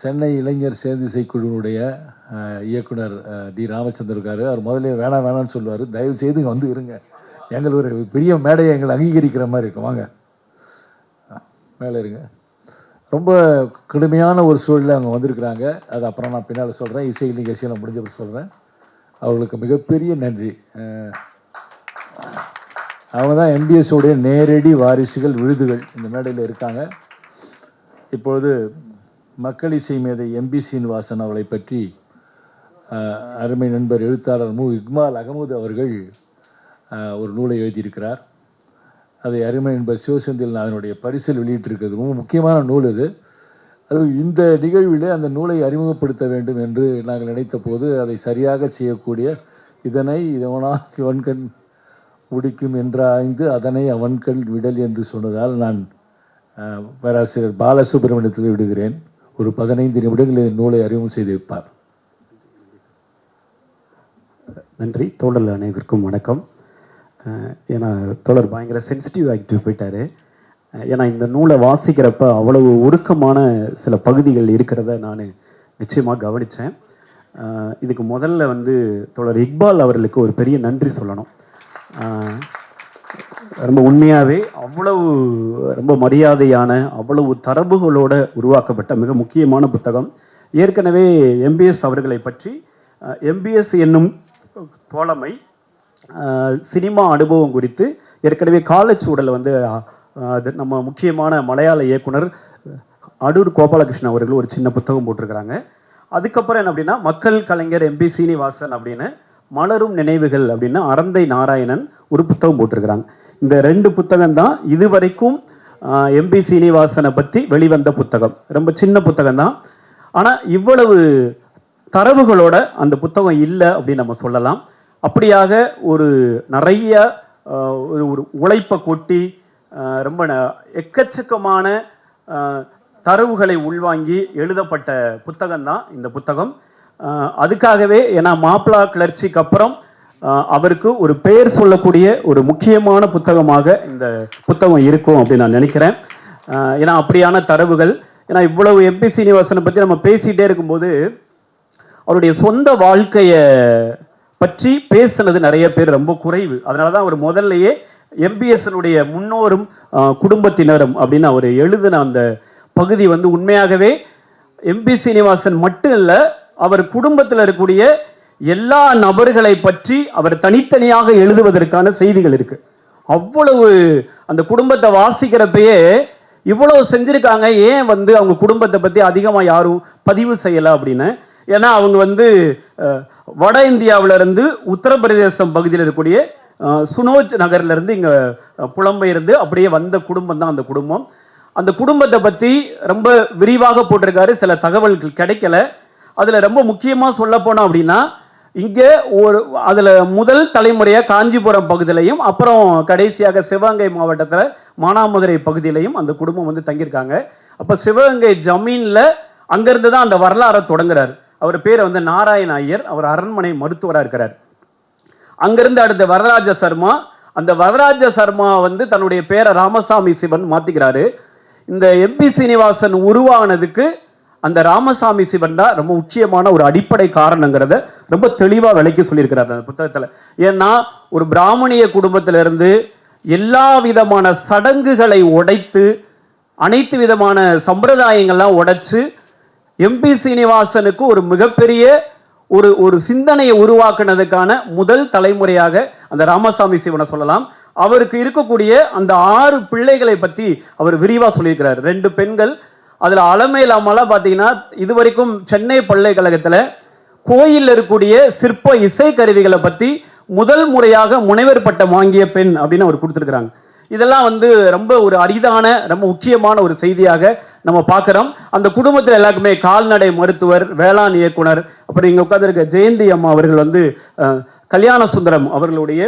சென்னை இளைஞர் சேர்ந்திசை குழுவுடைய இயக்குனர் டி ராமச்சந்திரன் இருக்காரு. அவர் முதல்ல வேணாம் வேணாம்னு சொல்லுவார். தயவு செய்து இங்கே வந்து இருங்க. எங்கள் ஒரு பெரிய மேடையை எங்களை அங்கீகரிக்கிற மாதிரி இருக்கும் வாங்க. மேலே இருங்க. ரொம்ப கடுமையான ஒரு சூழலில் அவங்க வந்திருக்கிறாங்க. அது அப்புறம் நான் பின்னால் சொல்கிறேன் இசை நிகழ்ச்சியில் முடிஞ்சப்படி சொல்கிறேன் அவர்களுக்கு மிகப்பெரிய நன்றி. அவங்க தான் எம்பிஎஸ்ஸோடைய நேரடி வாரிசுகள் விருதுகள் இந்த மேடையில் இருக்காங்க. இப்பொழுது மக்கள் இசை மேதை எம்பி சீனிவாசன் அவளை பற்றி அருமை நண்பர் எழுத்தாளர் மு. இக்மால் அகமது அவர்கள் ஒரு நூலை எழுதியிருக்கிறார். அதை அருமை நண்பர் சிவசெந்தில் அதனுடைய பரிசில் வெளியிட்டிருக்கிறது. ரொம்ப முக்கியமான நூல் இது அது இந்த நிகழ்வில் அந்த நூலை அறிமுகப்படுத்த வேண்டும் என்று நாங்கள் நினைத்த போது அதை சரியாக செய்யக்கூடிய இதனை இதவனா இவன்கண் முடிக்கும் என்றாய்ந்து அதனை அவன்கண் விடல் என்று சொன்னதால் நான் பேராசிரியர் பாலசுப்ரமணியத்தில் விடுகிறேன். ஒரு பதினைந்து நிமிடங்களில் இந்த நூலை அறிமுகம் செய்து வைப்பார். நன்றி. தோழர் அனைவருக்கும் வணக்கம். ஏன்னா தோழர் பயங்கர சென்சிட்டிவ் ஆகிட்டு போயிட்டாரு. ஏன்னா இந்த நூலை வாசிக்கிறப்ப அவ்வளவு ஒடுக்கமான சில பகுதிகள் இருக்கிறத நான் நிச்சயமாக கவனித்தேன் இதுக்கு முதல்ல வந்து தோழர் இக்பால் அவர்களுக்கு ஒரு பெரிய நன்றி சொல்லணும். ரொம்ப உண்மையாகவே அவ்வளவு ரொம்ப மரியாதையான அவ்வளவு தரவுகளோடு உருவாக்கப்பட்ட மிக முக்கியமான புத்தகம். ஏற்கனவே எம்பிஎஸ் அவர்களை பற்றி எம்பிஎஸ் என்னும் தோழமை சினிமா அனுபவம் குறித்து ஏற்கனவே காலச்சூடல் வந்து அது நம்ம முக்கியமான மலையாள இயக்குனர் அடூர் கோபாலகிருஷ்ணன் அவர்கள் ஒரு சின்ன புத்தகம் போட்டிருக்கிறாங்க. அதுக்கப்புறம் என்ன அப்படின்னா மக்கள் கலைஞர் எம்பி சீனிவாசன் அப்படின்னு மலரும் நினைவுகள் அப்படின்னு அறந்தை நாராயணன் ஒரு புத்தகம் போட்டிருக்கிறாங்க. இந்த ரெண்டு புத்தகம் தான் இதுவரைக்கும் எம்பி சீனிவாசனை பற்றி வெளிவந்த புத்தகம். ரொம்ப சின்ன புத்தகம் தான் ஆனால் இவ்வளவு தரவுகளோட அந்த புத்தகம் இல்லை அப்படின்னு நம்ம சொல்லலாம். அப்படியாக ஒரு நிறைய ஒரு ஒரு உழைப்பை கொட்டி ரொம்ப ந- எக்கச்சக்கமான தரவுகளை உள்வாங்கி எழுதப்பட்ட புத்தகம் தான் இந்த புத்தகம். அதுக்காகவே ஏன்னா மாப்பிளா கிளர்ச்சிக்கு அப்புறம் அவருக்கு ஒரு பெயர் சொல்லக்கூடிய ஒரு முக்கியமான புத்தகமாக இந்த புத்தகம் இருக்கும் அப்படின்னு நான் நினைக்கிறேன். ஏன்னா அப்படியான தரவுகள் ஏன்னா இவ்வளவு எம்பி சீனிவாசனை பற்றி நம்ம பேசிகிட்டே இருக்கும்போது அவருடைய சொந்த வாழ்க்கையை பற்றி பேசுனது நிறைய பேர் ரொம்ப குறைவு. அதனால தான் அவர் முதல்லையே எம்பிஎஸ்னுடைய முன்னோரும் குடும்பத்தினரும் அப்படின்னு அவர் எழுதின அந்த பகுதி வந்து உண்மையாகவே எம்பி சீனிவாசன் மட்டும் இல்லை அவர் குடும்பத்தில் இருக்கக்கூடிய எல்லா நபர்களை பற்றி அவர் தனித்தனியாக எழுதுவதற்கான செய்திகள் இருக்கு. அவ்வளவு அந்த குடும்பத்தை வாசிக்கிறப்பயே இவ்வளவு செஞ்சிருக்காங்க. ஏன் வந்து அவங்க குடும்பத்தை பற்றி அதிகமாக யாரும் பதிவு செய்யலை அப்படின்னு? ஏன்னா அவங்க வந்து வட இந்தியாவுல இருந்து உத்தரப்பிரதேசம் பகுதியில் இருக்கக்கூடிய சுனோஜ் நகர்லேருந்து இங்கே புலம்பெயர்ந்து அப்படியே வந்த குடும்பம் தான் அந்த குடும்பம். அந்த குடும்பத்தை பற்றி ரொம்ப விரிவாக போட்டிருக்காரு. சில தகவல்கள் கிடைக்கல. அதில் ரொம்ப முக்கியமாக சொல்லப்போனோம் அப்படின்னா இங்கே ஒரு அதில் முதல் தலைமுறையாக காஞ்சிபுரம் பகுதியிலையும் அப்புறம் கடைசியாக சிவகங்கை மாவட்டத்தில் மானாமதுரை பகுதியிலையும் அந்த குடும்பம் வந்து தங்கியிருக்காங்க. அப்போ சிவகங்கை ஜமீனில் அங்கேருந்து தான் அந்த வரலாறை தொடங்குறார். அவர் பேர் வந்து நாராயண ஐயர். அவர் அரண்மனை மருத்துவராக இருக்கிறார். அங்கேருந்து அடுத்த வரராஜ சர்மா. அந்த வரராஜ சர்மா வந்து தன்னுடைய பேரை ராமசாமி சிவன் மாற்றிக்கிறாரு இந்த எம்பி சீனிவாசன் உருவானதுக்கு அந்த ராமசாமி சிவன் தான் ரொம்ப முக்கியமான ஒரு அடிப்படை காரணங்கிறத ரொம்ப தெளிவாக விளக்கி சொல்லியிருக்கிறார் அந்த புத்தகத்தில். ஏன்னா ஒரு பிராமணிய குடும்பத்திலிருந்து எல்லா விதமான சடங்குகளை உடைத்து அனைத்து விதமான சம்பிரதாயங்கள்லாம் உடைச்சு எம்பி சீனிவாசனுக்கு ஒரு மிகப்பெரிய ஒரு ஒரு சிந்தனையை உருவாக்குனதுக்கான முதல் தலைமுறையாக அந்த ராமசாமி சிவனை சொல்லலாம். அவருக்கு இருக்கக்கூடிய அந்த ஆறு பிள்ளைகளை பற்றி அவர் விரிவாக சொல்லியிருக்கிறார். ரெண்டு பெண்கள் அதில் அலமேலாமலாம் பார்த்தீங்கன்னா இது வரைக்கும் சென்னை பல்கலைக்கழகத்தில் கோயிலில் இருக்கக்கூடிய சிற்ப இசை கருவிகளை பற்றி முதல் முறையாக முனைவர் பட்டம் வாங்கிய பெண் அப்படின்னு அவர் கொடுத்துருக்குறாங்க. இதெல்லாம் வந்து ரொம்ப ஒரு அரிதான ரொம்ப முக்கியமான ஒரு செய்தியாக நம்ம பார்க்குறோம் அந்த குடும்பத்தில் எல்லாருக்குமே கால்நடை மருத்துவர் வேளாண் இயக்குனர் அப்புறம் இங்கே உட்காந்துருக்க ஜெயந்தி அம்மா அவர்கள் வந்து கல்யாண சுந்தரம் அவர்களுடைய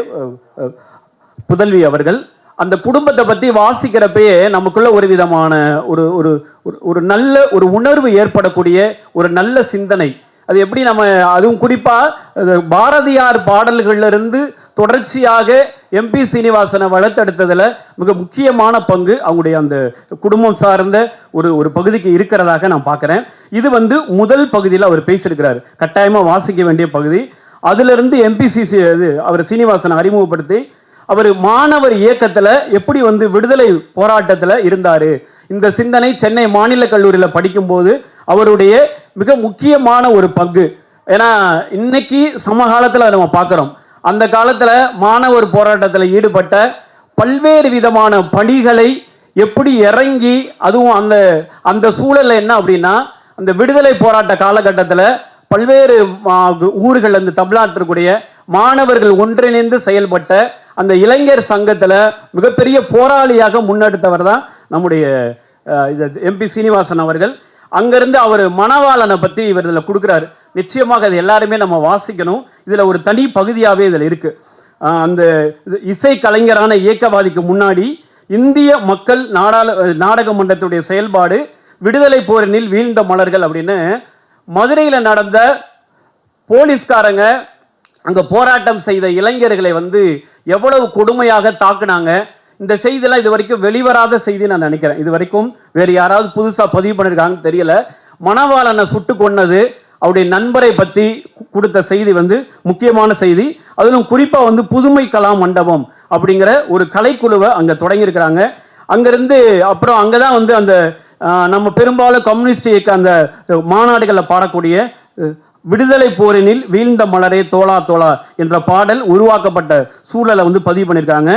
புதல்வி அவர்கள் அந்த குடும்பத்தை பற்றி வாசிக்கிறப்பயே நமக்குள்ள ஒரு விதமான ஒரு ஒரு ஒரு- நல்ல ஒரு உணர்வு ஏற்படக்கூடிய ஒரு நல்ல சிந்தனை. அது எப்படி நம்ம அதுவும் குறிப்பாக அது பாரதியார் பாடல்கள்லேருந்து தொடர்ச்சியாக எம்பி சீனிவாசனை வளர்த்தெடுத்ததில் மிக முக்கியமான பங்கு அவங்களுடைய அந்த குடும்பம் சார்ந்த ஒரு ஒரு பகுதிக்கு இருக்கிறதாக நான் பார்க்குறேன். இது வந்து முதல் பகுதியில் அவர் பேசியிருக்கிறார். கட்டாயமாக வாசிக்க வேண்டிய பகுதி. அதிலிருந்து எம்பிசிசி இது அவர் சீனிவாசனை அறிமுகப்படுத்தி அவர் மாணவர் இயக்கத்தில் எப்படி வந்து விடுதலை போராட்டத்தில் இருந்தார்? இந்த சிந்தனை சென்னை மாநில கல்லூரியில் படிக்கும்போது அவருடைய மிக முக்கியமான ஒரு பங்கு. ஏன்னா இன்னைக்கு சமகாலத்தில் அதை நம்ம பார்க்குறோம். அந்த காலத்தில் மாணவர் போராட்டத்தில் ஈடுபட்ட பல்வேறு விதமான பணிகளை எப்படி இறங்கி அதுவும் அந்த அந்த சூழலில் என்ன அப்படின்னா அந்த விடுதலை போராட்ட காலகட்டத்தில் பல்வேறு ஊர்கள் அந்த தமிழ்நாட்டிற்குடைய மாணவர்கள் ஒன்றிணைந்து செயல்பட்ட அந்த இளைஞர் சங்கத்தில் மிகப்பெரிய போராளியாக முன்னெடுத்தவர் தான் நம்முடைய இது எம்பி சீனிவாசன் அவர்கள். அங்கேருந்து அவர் மணவாளனை பற்றி இவர் இதில் கொடுக்குறாரு. நிச்சயமாக அது எல்லாருமே நம்ம வாசிக்கணும். இதில் ஒரு தனி பகுதியாகவே இதில் இருக்குது அந்த இது இசை கலைஞரான இயக்கவாதிக்கு முன்னாடி இந்திய மக்கள் நாடாள நாடக மன்றத்துடைய செயல்பாடு விடுதலை போரினில் வீழ்ந்த மலர்கள் அப்படின்னு மதுரையில் நடந்த போலீஸ்காரங்க அங்கே போராட்டம் செய்த இளைஞர்களை வந்து எவ்வளவு கொடுமையாக தாக்குனாங்க. இந்த செய்தியெல்லாம் இது வரைக்கும் வெளிவராத செய்தி நான் நினைக்கிறேன். இது வரைக்கும் வேறு யாராவது புதுசாக பதிவு பண்ணியிருக்காங்கன்னு தெரியல. மணவாளனை சுட்டு கொன்னது அவருடைய நண்பரை பற்றி கொடுத்த செய்தி வந்து முக்கியமான செய்தி. அதிலும் குறிப்பாக வந்து புதுமை கலா மண்டபம் அப்படிங்கிற ஒரு கலைக்குழுவை அங்கே தொடங்கியிருக்கிறாங்க. அங்கேருந்து அப்புறம் அங்கே தான் வந்து அந்த நம்ம பெரும்பாலும் கம்யூனிஸ்ட் இயக்க அந்த மாநாடுகளில் பாடக்கூடிய விடுதலை போரினில் வீழ்ந்த மலரே தோளா தோளா என்ற பாடல் உருவாக்கப்பட்ட சூழலை வந்து பதிவு பண்ணியிருக்காங்க.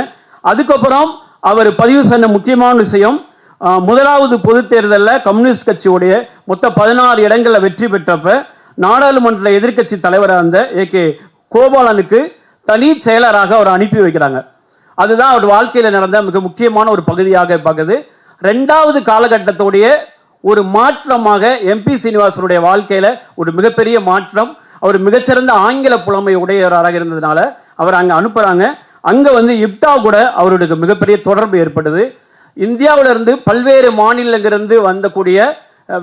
அதுக்கப்புறம் அவர் பதிவு செஞ்ச முக்கியமான விஷயம் முதலாவது பொதுத் தேர்தலில் கம்யூனிஸ்ட் கட்சியுடைய மொத்த பதினாறு இடங்களில் வெற்றி பெற்றப்ப நாடாளுமன்ற எதிர்க்கட்சி தலைவராக இருந்த ஏ கே கோபாலனுக்கு தனி செயலராக அவர் அனுப்பி வைக்கிறாங்க. அதுதான் அவர் வாழ்க்கையில் நடந்த மிக முக்கியமான ஒரு பகுதியாக பார்க்குது. ரெண்டாவது காலகட்டத்துடைய ஒரு மாற்றமாக எம்பி சீனிவாசனுடைய வாழ்க்கையில் ஒரு மிகப்பெரிய மாற்றம். அவர் மிகச்சிறந்த ஆங்கில புலமை உடையவராக இருந்ததுனால அவர் அங்கே அனுப்புகிறாங்க அங்கே வந்து இப்டா கூட அவருடைய மிகப்பெரிய தொடர்பு ஏற்பட்டது. இந்தியாவிலிருந்து பல்வேறு மாநிலங்களிலிருந்து வந்தக்கூடிய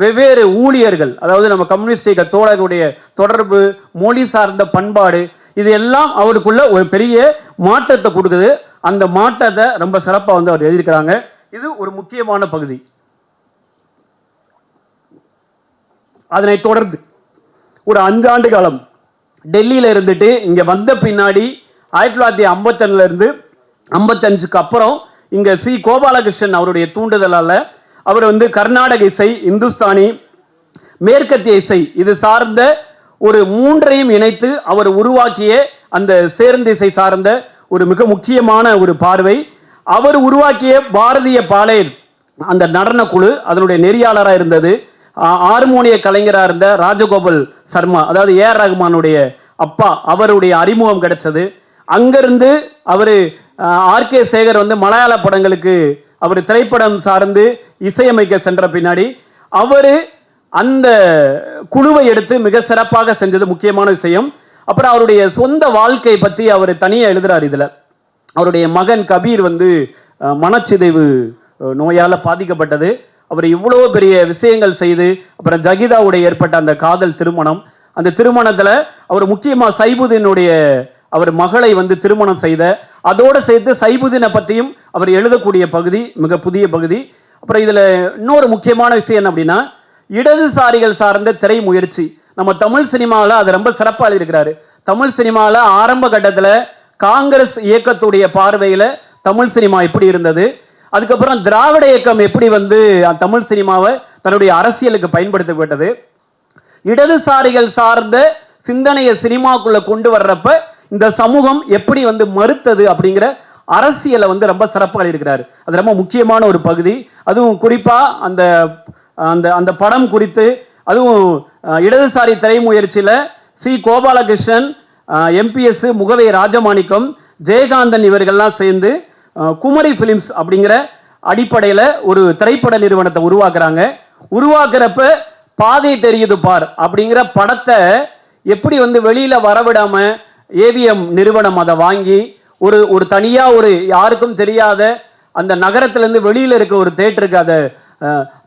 வெவ்வேறு ஊழியர்கள் அதாவது நம்ம கம்யூனிஸ்ட் இயக்க தோழர்களுடைய தொடர்பு மொழி சார்ந்த பண்பாடு இது எல்லாம் அவருக்குள்ள ஒரு பெரிய மாற்றத்தை கொடுக்குது. அந்த மாற்றத்தை ரொம்ப சிறப்பாக வந்து அவர் எழுதியிருக்கிறாங்க. இது ஒரு முக்கியமான பகுதி. அதனை தொடர்ந்து ஒரு அஞ்சு ஆண்டு காலம் டெல்லியில் இருந்துட்டு இங்கே வந்த பின்னாடி ஆயிரத்தி தொள்ளாயிரத்தி ஐம்பத்தொன்னுல இருந்து ஐம்பத்தஞ்சுக்கு அப்புறம் இங்கே சி கோபாலகிருஷ்ணன் அவருடைய தூண்டுதலால் அவர் வந்து கர்நாடக இசை இந்துஸ்தானி மேற்கத்திய இசை இது சார்ந்த ஒரு மூன்றையும் இணைத்து அவர் உருவாக்கிய அந்த சேர்ந்த இசை சார்ந்த ஒரு மிக முக்கியமான ஒரு பார்வை. அவர் உருவாக்கிய பாரதிய பாளையர் அந்த நடன குழு அதனுடைய நெறியாளராக இருந்தது. ஆ- ஹார்மோனிய கலைஞராக இருந்த ராஜகோபால் சர்மா அதாவது ஏஆர் ரகுமானுடைய அப்பா அவருடைய அறிமுகம் கிடைச்சது. அங்கிருந்து அவர் ஆர்கே சேகர் வந்து மலையாள படங்களுக்கு அவர் திரைப்படம் சார்ந்து இசையமைக்க சென்ற பின்னாடி அவர் அந்த குழுவை எடுத்து மிக சிறப்பாக செஞ்சது முக்கியமான விஷயம். அப்புறம் அவருடைய சொந்த வாழ்க்கை பற்றி அவர் தனியாக எழுதுறார் இதில். அவருடைய மகன் கபீர் வந்து மனச்சிதைவு நோயால் பாதிக்கப்பட்டது. அவர் இவ்வளோ பெரிய விஷயங்கள் செய்து அப்புறம் ஜகிதாவுடைய ஏற்பட்ட அந்த காதல் திருமணம். அந்த திருமணத்தில் அவர் முக்கியமாக சைபுதீனுடைய அவர் மகளை வந்து திருமணம் செய்த அதோடு சேர்த்து சைபுதீனை பற்றியும் அவர் எழுதக்கூடிய பகுதி மிக புதிய பகுதி. அப்புறம் இதில் இன்னொரு முக்கியமான விஷயம் என்ன அப்படின்னா இடதுசாரிகள் சார்ந்த திரை முயற்சி நம்ம தமிழ் சினிமாவில் அது ரொம்ப சிறப்பாக எழுதியிருக்கிறாரு. தமிழ் சினிமாவில் ஆரம்ப கட்டத்தில் காங்கிரஸ் இயக்கத்துடைய பார்வையில் தமிழ் சினிமா எப்படி இருந்தது. அதுக்கப்புறம் திராவிட இயக்கம் எப்படி வந்து அந்த தமிழ் சினிமாவை தன்னுடைய அரசியலுக்கு பயன்படுத்தப்பட்டது? இடதுசாரிகள் சார்ந்த சிந்தனையை சினிமாக்குள்ள கொண்டு வர்றப்ப இந்த சமூகம் எப்படி வந்து மறுத்தது அப்படிங்கிற அரசியலை வந்து ரொம்ப சிறப்பாக இருக்கிறார் அது ரொம்ப முக்கியமான ஒரு பகுதி. அதுவும் குறிப்பாக அந்த அந்த அந்த படம் குறித்து அதுவும் இடதுசாரி திரை முயற்சியில் C. Gopalakrishnan M B S Mugavai Rajamanickam Jayakanthan இவர்கள்லாம் சேர்ந்து குமரி ஃபிலிம்ஸ் அப்படிங்கிற அடிப்படையில் ஒரு திரைப்பட நிறுவனத்தை உருவாக்குறாங்க. உருவாக்குறப்ப பாதை தெரியுது பார் அப்படிங்கிற படத்தை எப்படி வந்து வெளியில் வரவிடாமல் ஏவிஎம் நிறுவனம் அதை வாங்கி ஒரு ஒரு தனியாக ஒரு யாருக்கும் தெரியாத அந்த நகரத்துலேருந்து வெளியில் இருக்க ஒரு தேட்டருக்கு அதை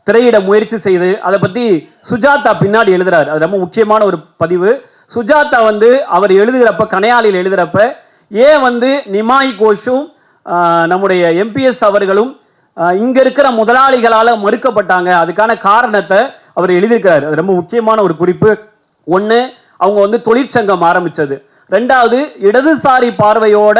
திரையிட முயற்சி செய்து அதை பற்றி சுஜாதா பின்னாடி எழுதுறாரு. அது ரொம்ப முக்கியமான ஒரு பதிவு. சுஜாதா வந்து அவர் எழுதுகிறப்ப கனையாளியில் எழுதுகிறப்ப ஏன் வந்து நிமாய் கோஷும் நம்முடைய எம்பிஎஸ் அவர்களும் இங்கே இருக்கிற முதலாளிகளால் மறுக்கப்பட்டாங்க. அதுக்கான காரணத்தை அவர் எழுதியிருக்கிறார். அது ரொம்ப முக்கியமான ஒரு குறிப்பு. ஒன்று அவங்க வந்து தொழிற்சங்கம் ஆரம்பித்தது ரெண்டாவது இடதுசாரி பார்வையோட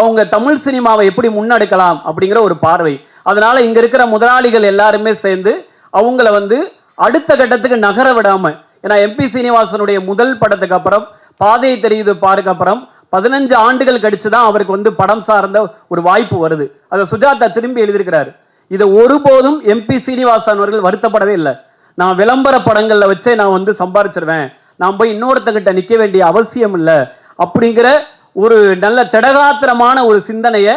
அவங்க தமிழ் சினிமாவை எப்படி முன்னெடுக்கலாம் அப்படிங்கிற ஒரு பார்வை. அதனால் இங்கே இருக்கிற முதலாளிகள் எல்லாருமே சேர்ந்து அவங்கள வந்து அடுத்த கட்டத்துக்கு நகர விடாமல் ஏன்னா எம்பி சீனிவாசனுடைய முதல் படத்துக்கு அப்புறம் பாதை தெரியுது பாருக்கு அப்புறம் பதினஞ்சு ஆண்டுகள் கழிச்சு தான் அவருக்கு வந்து படம் சார்ந்த ஒரு வாய்ப்பு வருது. அதை சுஜாதா திரும்பி எழுதியிருக்கிறாரு. இதை ஒருபோதும் எம்பி சீனிவாசன் அவர்கள் வருத்தப்படவே இல்லை. நான் விளம்பர படங்களில் வச்சே நான் வந்து சம்பாரிச்சிருவேன். நான் போய் இன்னொருத்தங்கிட்ட நிற்க வேண்டிய அவசியம் இல்லை. அப்படிங்கிற ஒரு நல்ல திடகாத்திரமான ஒரு சிந்தனையை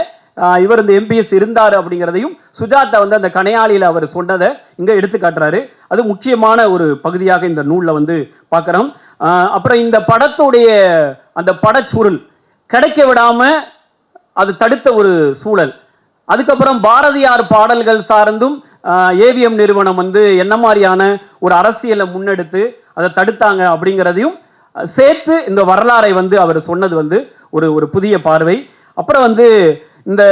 இவர் இந்த எம்பிஎஸ் இருந்தார் அப்படிங்கிறதையும் சுஜாதா வந்து அந்த கனையாளியில் அவர் சொன்னதை இங்கே எடுத்து காட்டுறாரு. அது முக்கியமான ஒரு பகுதியாக இந்த நூலில் வந்து பார்க்குறோம். அப்புறம் இந்த படத்துடைய அந்த படச்சுருள் கிடைக்க விடாமல் அது தடுத்த ஒரு சூழல். அதுக்கப்புறம் பாரதியார் பாடல்கள் சார்ந்தும் ஏவிஎம் நிறுவனம் வந்து என்ன மாதிரியான ஒரு அரசியலை முன்னெடுத்து அதை தடுத்தாங்க அப்படிங்கிறதையும் சேர்த்து இந்த வரலாறை வந்து அவர் சொன்னது வந்து ஒரு ஒரு புதிய பார்வை. அப்புறம் வந்து இந்த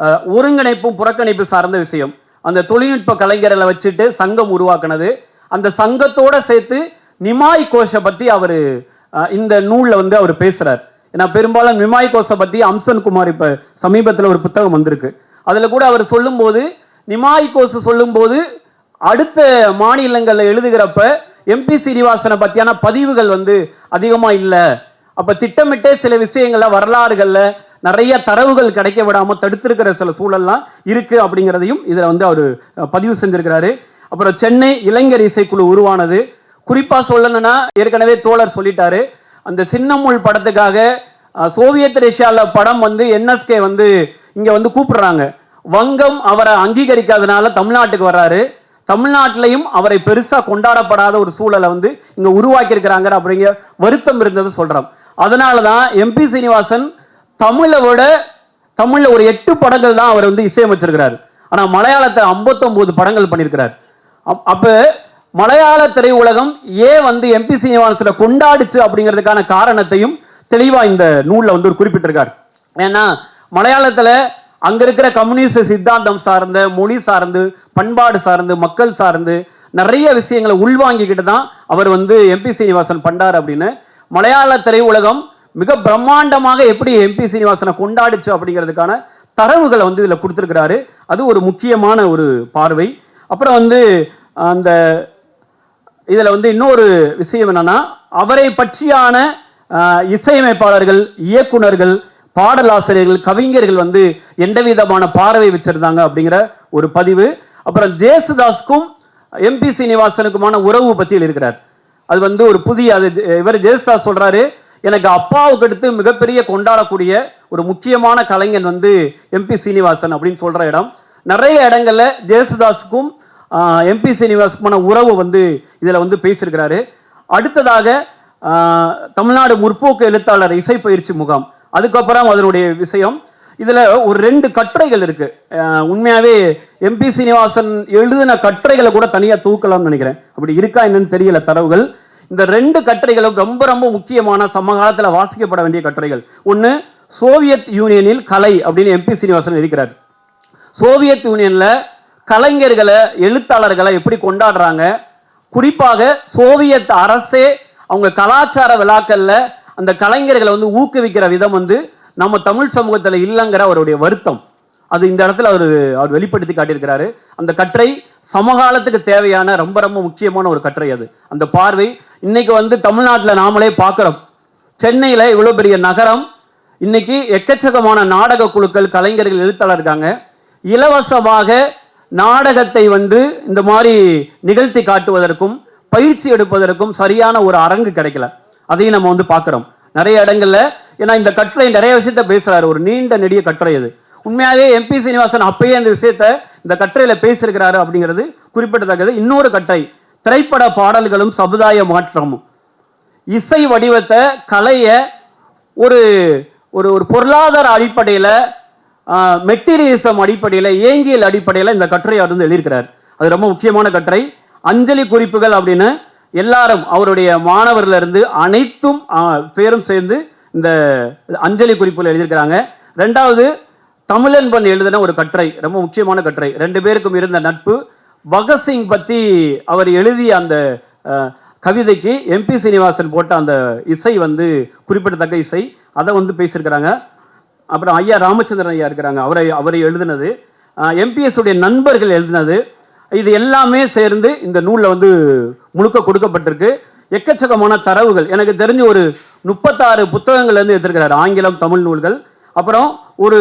ஒருங்கிணைப்பு ஒருங்கிணைப்பும் புறக்கணிப்பு சார்ந்த விஷயம். அந்த தொழில்நுட்ப கலைஞர்களை வச்சுட்டு சங்கம் உருவாக்குனது. அந்த சங்கத்தோட சேர்த்து நிமாய் கோஷை பற்றி அவர் இந்த நூலில் வந்து அவர் பேசுகிறார் ஏன்னா பெரும்பாலும் நிமாய் கோஷை பற்றி அம்சன் குமார் இப்போ சமீபத்தில் ஒரு புத்தகம் வந்திருக்கு. அதில் கூட அவர் சொல்லும்போது நிமாய் கோஷ் சொல்லும்போது அடுத்த மாநிலங்களில் எழுதுகிறப்ப எம்பி சீனிவாசனை பற்றியான பதிவுகள் வந்து அதிகமாக இல்லை. அப்போ திட்டமிட்டே சில விஷயங்கள்ல வரலாறுகளில் நிறைய தரவுகள் கிடைக்க விடாமல் தடுத்திருக்கிற சில சூழல்லாம் இருக்குது அப்படிங்கிறதையும் இதில் வந்து அவர் பதிவு செஞ்சுருக்கிறாரு. அப்புறம் சென்னை இளைஞர் இசைக்குழு உருவானது. குறிப்பாக சொல்லணும்னா ஏற்கனவே தோழர் சொல்லிட்டாரு. அந்த சின்னமுள் படத்துக்காக சோவியத் ரஷ்யாவில் படம் வந்து என்எஸ்கே வந்து இங்கே வந்து கூப்பிடுறாங்க. வங்கம் அவரை அங்கீகரிக்காதனால தமிழ்நாட்டுக்கு வர்றாரு. தமிழ்நாட்டிலையும் அவரை பெருசாக கொண்டாடப்படாத ஒரு சூழலை வந்து இங்கே உருவாக்கியிருக்கிறாங்க அப்படிங்கிற வருத்தம் இருந்தது சொல்கிறோம் அதனால தான் எம்பி சீனிவாசன் தமிழை விட தமிழில் ஒரு எட்டு படங்கள் தான் அவர் வந்து இசையமைச்சிருக்கிறார். ஆனால் மலையாளத்தை 59 படங்கள் பண்ணியிருக்கிறார். அப்- மலையாள திரையுலகம் ஏன் வந்து எம்பி சீனிவாசனை கொண்டாடுச்சு அப்படிங்கிறதுக்கான காரணத்தையும் தெளிவாக இந்த நூலில் வந்து ஒரு குறிப்பிட்டிருக்கார். ஏன்னா மலையாளத்தில் அங்கே இருக்கிற கம்யூனிஸ்ட் சித்தாந்தம் சார்ந்த மொழி சார்ந்து பண்பாடு சார்ந்து மக்கள் சார்ந்து நிறைய விஷயங்களை உள்வாங்கிக்கிட்டு தான் அவர் வந்து எம்பி சீனிவாசன் பண்ணார் அப்படின்னு மலையாள திரையுலகம் மிக பிரம்மாண்டமாக எப்படி எம்பி சீனிவாசனை கொண்டாடுச்சு அப்படிங்கிறதுக்கான தரவுகளை வந்து இதில் கொடுத்துருக்கிறாரு. அது ஒரு முக்கியமான ஒரு பார்வை. அப்புறம் வந்து அந்த இதில் வந்து இன்னொரு விஷயம் என்னென்னா அவரை பற்றியான இசையமைப்பாளர்கள் இயக்குனர்கள் பாடலாசிரியர்கள் கவிஞர்கள் வந்து எந்த விதமான பார்வை வச்சிருந்தாங்க அப்படிங்கிற ஒரு பதிவு. அப்புறம் ஜேசுதாஸ்க்கும் எம்பி சீனிவாசனுக்குமான உறவு பற்றியில் இருக்கிறார். அது வந்து ஒரு புதிய அது இவர் ஜேசுதாஸ் சொல்கிறாரு எனக்கு அப்பாவுக்கு அடுத்து மிகப்பெரிய கொண்டாடக்கூடிய ஒரு முக்கியமான கலைஞன் வந்து எம்பி சீனிவாசன் அப்படின்னு சொல்கிற இடம். நிறைய இடங்களில் ஜேசுதாஸுக்கும் எம்பி சீனிவாசுக்குமான உறவு வந்து இதில் வந்து பேசியிருக்கிறாரு. அடுத்ததாக தமிழ்நாடு முற்போக்கு எழுத்தாளர் இசை பயிற்சி முகாம். அதுக்கப்புறம் அதனுடைய விஷயம். இதில் ஒரு ரெண்டு கட்டுரைகள் இருக்குது உண்மையாகவே எம்பி சீனிவாசன் எழுதின கட்டுரைகளை கூட தனியாக தூக்கலாம்னு நினைக்கிறேன். அப்படி இருக்கா என்னன்னு தெரியல தரவுகள். இந்த ரெண்டு கட்டுரைகளும் ரொம்ப ரொம்ப முக்கியமான சமகாலத்தில் வாசிக்கப்பட வேண்டிய கட்டுரைகள். ஒன்று சோவியத் யூனியனில் கலை அப்படின்னு எம்பி சீனிவாசன் இருக்கிறார் சோவியத் யூனியனில் கலைஞர்களை எழுத்தாளர்களை எப்படி கொண்டாடுறாங்க? குறிப்பாக சோவியத் அரசே அவங்க கலாச்சார விழாக்களில் அந்த கலைஞர்களை வந்து ஊக்குவிக்கிற விதம் வந்து நம்ம தமிழ் சமூகத்தில் இல்லைங்கிற அவருடைய வருத்தம். அது இந்த இடத்துல அவர் அவர் வெளிப்படுத்தி காட்டியிருக்கிறாரு. அந்த கற்றை சமகாலத்துக்கு தேவையான ரொம்ப ரொம்ப முக்கியமான ஒரு கட்டுரை அது. அந்த பார்வை இன்னைக்கு வந்து தமிழ்நாட்டில் நாமளே பார்க்குறோம். சென்னையில் இவ்வளோ பெரிய நகரம் இன்னைக்கு எக்கச்சக்கமான நாடக குழுக்கள் கலைஞர்கள் எழுத்தாளர் இருக்காங்க. இலவசமாக நாடகத்தை வந்து இந்த மாதிரி நிகழ்த்தி காட்டுவதற்கும் பயிற்சி எடுப்பதற்கும் சரியான ஒரு அரங்கு கிடைக்கல. அதையும் நம்ம வந்து பார்க்குறோம். நிறைய இடங்கள்ல ஏன்னா இந்த கட்டுரை நிறைய விஷயத்த பேசுகிறார் ஒரு நீண்ட நெடிய கட்டுரை இது உண்மையாகவே எம்பி சீனிவாசன் அப்பயே இந்த விஷயத்த இந்த கட்டுரையில் பேசியிருக்கிறாரு அப்படிங்கிறது குறிப்பிடத்தக்கது. இன்னொரு கட்டுரை திரைப்பட பாடல்களும் சமுதாய மாற்றமும். இசை வடிவத்தை கலையை ஒரு ஒரு ஒரு பொருளாதார அடிப்படையில் மெட்டீரியலிசம் அடிப்படையில் இயங்கியல் அடிப்படையில் இந்த கட்டுரையை அவர் வந்து எழுதியிருக்கிறார். அது ரொம்ப முக்கியமான கட்டுரை. அஞ்சலி குறிப்புகள் அப்படின்னு எல்லாரும் அவருடைய மாணவர்களிருந்து அனைத்தும் பேரும் சேர்ந்து இந்த அஞ்சலி குறிப்புகள் எழுதியிருக்கிறாங்க. ரெண்டாவது தமிழன்பன் எழுதின ஒரு கட்டுரை ரொம்ப முக்கியமான கட்டுரை. ரெண்டு பேருக்கும் இருந்த நட்பு. பகத்சிங் பற்றி அவர் எழுதிய அந்த கவிதைக்கு எம்பி சீனிவாசன் போட்ட அந்த இசை வந்து குறிப்பிடத்தக்க இசை. அதை வந்து பேசியிருக்கிறாங்க. அப்புறம் ஐயா ராமச்சந்திரன் ஐயா இருக்கிறாங்க. அவரை அவரை எழுதினது. எம்பிஎஸ் உடைய நண்பர்கள் எழுதினது. இது எல்லாமே சேர்ந்து இந்த நூலில் வந்து முழுக்க கொடுக்கப்பட்டிருக்கு. எக்கச்சக்கமான தரவுகள். எனக்கு தெரிஞ்சு ஒரு முப்பத்தாறு புத்தகங்கள் இருந்து எடுத்திருக்கிறார். ஆங்கிலம் தமிழ் நூல்கள். அப்புறம் ஒரு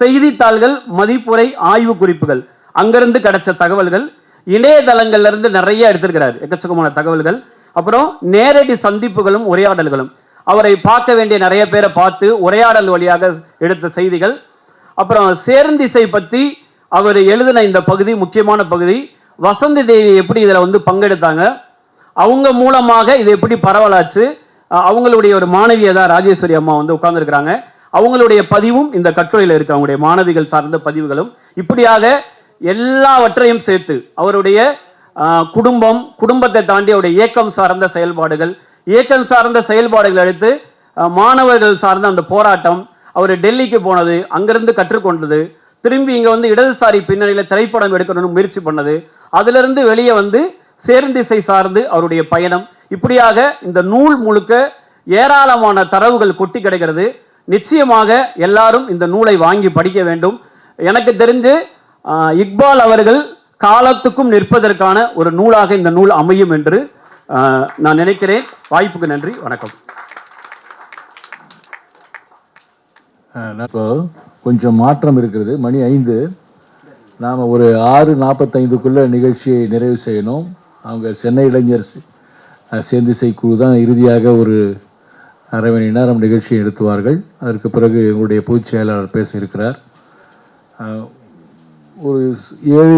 செய்தித்தாள்கள் மதிப்புரை ஆய்வு குறிப்புகள். அங்கிருந்து கிடைச்ச தகவல்கள் இணையதளங்கள்லேருந்து நிறைய எடுத்திருக்கிறார். எக்கச்சக்கமான தகவல்கள். அப்புறம் நேரடி சந்திப்புகளும் உரையாடல்களும். அவரை பார்க்க வேண்டிய நிறைய பேரை பார்த்து உரையாடல் வழியாக எடுத்த செய்திகள். அப்புறம் சேர்ந்திசை பற்றி அவர் எழுதின இந்த பகுதி முக்கியமான பகுதி வசந்தி தேவி எப்படி இதில் வந்து பங்கெடுத்தாங்க அவங்க மூலமாக இது எப்படி பரவலாச்சு அவங்களுடைய ஒரு மாணவியை தான் ராஜேஸ்வரி அம்மா வந்து உட்கார்ந்துருக்கிறாங்க. அவங்களுடைய பதிவும் இந்த கட்டுரையில் இருக்கு. அவங்களுடைய மாணவிகள் சார்ந்த பதிவுகளும். இப்படியாக எல்லாவற்றையும் சேர்த்து அவருடைய குடும்பம் குடும்பத்தை தாண்டி அவருடைய இயக்கம் சார்ந்த செயல்பாடுகள் இயக்கம் சார்ந்த செயல்பாடுகள் எடுத்து மாணவர்கள் சார்ந்த அந்த போராட்டம் அவர் டெல்லிக்கு போனது அங்கிருந்து கற்றுக்கொண்டது திரும்பி இங்கே வந்து இடதுசாரி பின்னணியில் திரைப்படம் எடுக்கணும்னு முயற்சி பண்ணது அதிலிருந்து வெளியே வந்து சேர்ந்திசை சார்ந்து அவருடைய பயணம். இப்படியாக இந்த நூல் முழுக்க ஏராளமான தரவுகள் கொட்டி கிடைக்கிறது. நிச்சயமாக எல்லாரும் இந்த நூலை வாங்கி படிக்க வேண்டும். எனக்கு தெரிஞ்சு இக்பால் அவர்கள் காலத்துக்கும் நிற்பதற்கான ஒரு நூலாக இந்த நூல் அமையும் என்று நான் நினைக்கிறேன். வாய்ப்புக்கு நன்றி. வணக்கம். இப்போ கொஞ்சம் மாற்றம் இருக்கிறது. மணி ஐந்து. நாம் ஒரு ஆறு நாற்பத்தைந்துக்குள்ளே நிகழ்ச்சியை நிறைவு செய்யணும். அவங்க சென்னை இளைஞர் சி- சேர்ந்திசை குழு தான் இறுதியாக ஒரு அரை மணி நேரம் நிகழ்ச்சியை நடத்துவார்கள் அதற்கு பிறகு எங்களுடைய பொதுச் செயலாளர் பேச இருக்கிறார் ஒரு ஏழு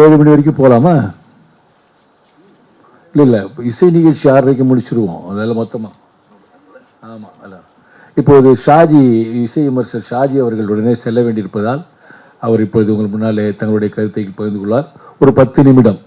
ஏழு மணி வரைக்கும் போகலாமா இல்லை இல்லை. இசை நிகழ்ச்சி ஆறரைக்கு முடிச்சிருவோம். அதெல்லாம் மொத்தமாக ஆமாம் அல்ல. இப்போது ஷாஜி இசை விமர்சகர் ஷாஜி அவர்கள் உடனே செல்ல வேண்டியிருப்பதால் அவர் இப்பொழுது உங்கள் முன்னாலே தங்களுடைய கருத்தை பகிர்ந்து கொள்வார். ஒரு பத்து நிமிடம்.